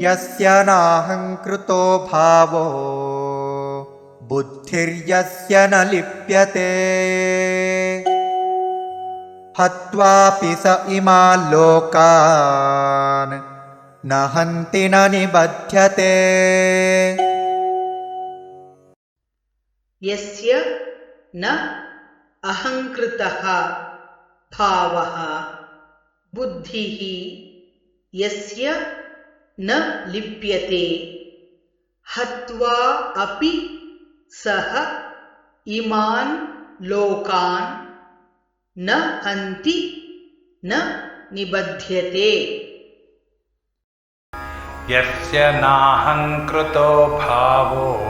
यस्य नाहङ्कृतो भावो बुद्धिर्यस्य न लिप्यते। हत्वापि स इमान् लोकान् न हन्ति न निबध्यते। यस्य न अहङ्कृतः भावः बुद्धिः यस्य न लिप्यते। हत्वा अपि सः इमान् लोकान् न हन्ति न निबध्यते। यस्य नाहङ्कृतो भावो।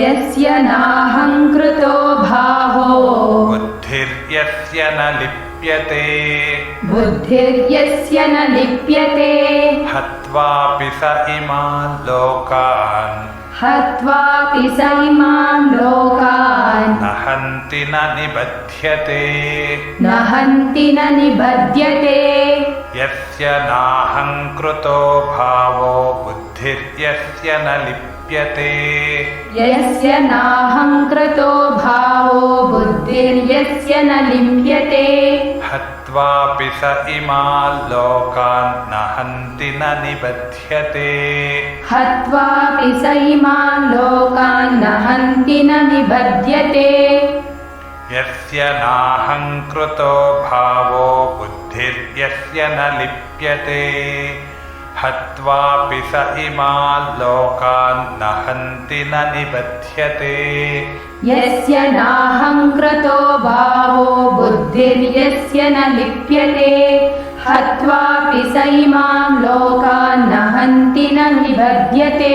यस्य नाहङ्कृतो भावो। बुद्धिर्यस्य न लिप्यते। बुद्धिर्यस्य न लिप्यते। हत्वापि स इमान् लोकान्। हत्वापि स इमान् लोकान्। न हन्ति न निबध्यते। न हन्ति न निबध्यते। यस्य नाहङ्कृतो भावो बुद्धिर्यस्य न लिप्यते। यस्य नाहङ्कृतो भावो बुद्धिर्यस्य न लिप्यते हत्वापि स इमान् लोकान् न हन्ति न निबध्यते। हत्वापि स इमान् लोकान् न हन्ति न निबध्यते। यस्य नाहङ्कृतो भावो बुद्धिर्यस्य न लिप्यते। हत्वापि स इमान् लोकान् न हन्ति न निबध्यते। यस्य नाहङ्कृतो भावो न लिप्यते हत्वापि स इमां लोकान् न हन्ति न निबध्यते